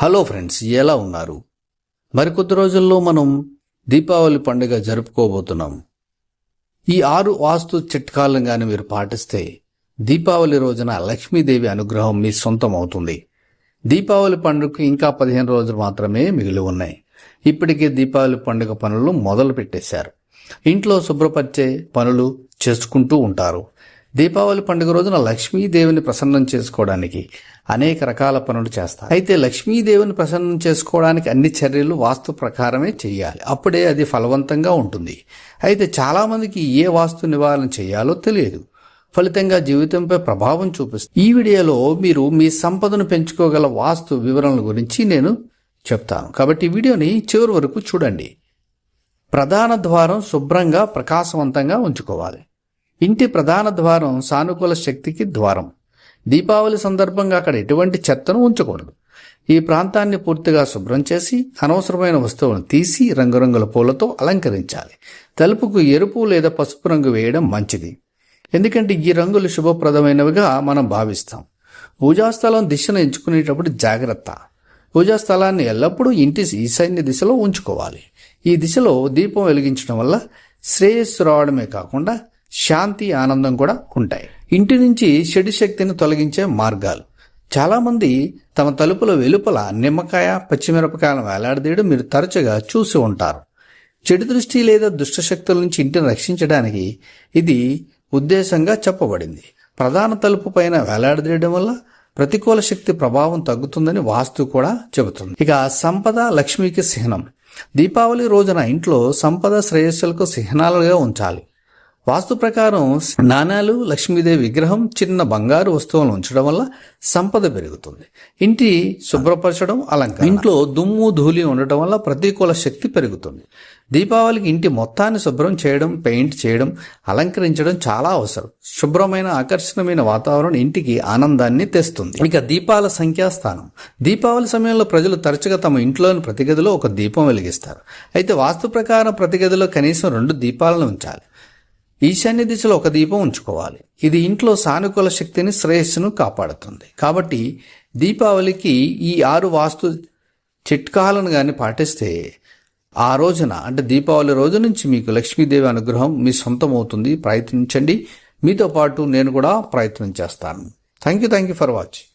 Hello friends ఎలా ఉన్నారు? మరికొద్ది రోజుల్లో మనం దీపావళి పండుగ జరుపుకోబోతున్నాం. ఈ ఆరు వాస్తు చిట్కాలను గాని మీరు పాటిస్తే దీపావళి రోజున లక్ష్మీదేవి అనుగ్రహం మీ సొంతం అవుతుంది. దీపావళి పండుగకు ఇంకా పదిహేను రోజులు మాత్రమే మిగిలి ఉన్నాయి. ఇప్పటికే దీపావళి పండుగ పనులు మొదలు పెట్టేశారు ఇంట్లో శుభ్రపరిచే పనులు చేసుకుంటూ ఉంటారు. దీపావళి పండుగ రోజున లక్ష్మీదేవిని ప్రసన్నం చేసుకోవడానికి అనేక రకాల పనులు చేస్తారు. అయితే లక్ష్మీదేవిని ప్రసన్నం చేసుకోవడానికి అన్ని చర్యలు వాస్తు ప్రకారమే చేయాలి. అప్పుడే అది ఫలవంతంగా ఉంటుంది. అయితే చాలామందికి ఏ వాస్తు నివారణ చేయాలో తెలియదు. ఫలితంగా జీవితంపై ప్రభావం చూపిస్తుంది. ఈ వీడియోలో మీరు మీ సంపదను పెంచుకోగల వాస్తు వివరణల గురించి నేను చెప్తాను. కాబట్టి ఈ వీడియోని చివరి వరకు చూడండి. ప్రధాన ద్వారం శుభ్రంగా ప్రకాశవంతంగా ఉంచుకోవాలి. ఇంటి ప్రధాన ద్వారం సానుకూల శక్తికి ద్వారం. దీపావళి సందర్భంగా అక్కడ ఎటువంటి చెత్తను ఉంచకూడదు. ఈ ప్రాంతాన్ని పూర్తిగా శుభ్రం చేసి అనవసరమైన వస్తువులను తీసి రంగురంగుల పూలతో అలంకరించాలి. తలుపుకు ఎరుపు లేదా పసుపు రంగు వేయడం మంచిది. ఎందుకంటే ఈ రంగులు శుభప్రదమైనవిగా మనం భావిస్తాం. పూజాస్థలం దిశను ఎంచుకునేటప్పుడు జాగ్రత్త. పూజాస్థలాన్ని ఎల్లప్పుడూ ఇంటి ఈశాన్య దిశలో ఉంచుకోవాలి. ఈ దిశలో దీపం వెలిగించడం వల్ల శ్రేయస్సు రావడమే కాకుండా శాంతి ఆనందం కూడా ఉంటాయి. ఇంటి నుంచి చెడు శక్తిని తొలగించే మార్గాలు. చాలామంది తమ తలుపుల వెలుపల నిమ్మకాయ పచ్చిమిరపకాయలను వేలాడదీయడం మీరు తరచుగా చూసి ఉంటారు. చెడు దృష్టి లేదా దుష్ట శక్తుల నుంచి ఇంటిని రక్షించడానికి ఇది ఉద్దేశంగా చెప్పబడింది. ప్రధాన తలుపు పైన వేలాడదీయడం వల్ల ప్రతికూల శక్తి ప్రభావం తగ్గుతుందని వాస్తు కూడా చెబుతుంది. ఇక సంపద లక్ష్మికి చిహ్నం దీపావళి రోజున ఇంట్లో సంపద శ్రేయస్సులకు చిహ్నాలుగా ఉంచాలి. వాస్తు ప్రకారం నాణాలు లక్ష్మీదేవి విగ్రహం చిన్న బంగారు వస్తువులను ఉంచడం వల్ల సంపద పెరుగుతుంది. ఇంటి శుభ్రపరచడం అలంకారం. ఇంట్లో దుమ్ము ధూళి ఉండటం వల్ల ప్రతికూల శక్తి పెరుగుతుంది. దీపావళికి ఇంటి మొత్తాన్ని శుభ్రం చేయడం పెయింట్ చేయడం అలంకరించడం చాలా అవసరం. శుభ్రమైన ఆకర్షణమైన వాతావరణం ఇంటికి ఆనందాన్ని తెస్తుంది. ఇక దీపాల సంఖ్యాస్థానం. దీపావళి సమయంలో ప్రజలు తరచుగా తమ ఇంట్లోని ప్రతి గదిలో ఒక దీపం వెలిగిస్తారు. అయితే వాస్తు ప్రకారం ప్రతి గదిలో కనీసం రెండు దీపాలను ఉంచాలి. ఈశాన్య దిశలో ఒక దీపం ఉంచుకోవాలి. ఇది ఇంట్లో సానుకూల శక్తిని శ్రేయస్సును కాపాడుతుంది. కాబట్టి దీపావళికి ఈ ఆరు వాస్తు చిట్కాలను కానీ పాటిస్తే ఆ రోజున అంటే దీపావళి రోజు నుంచి మీకు లక్ష్మీదేవి అనుగ్రహం మీ సొంతం అవుతుంది ప్రయత్నించండి. మీతో పాటు నేను కూడా ప్రయత్నం చేస్తాను. Thank you thank you for watching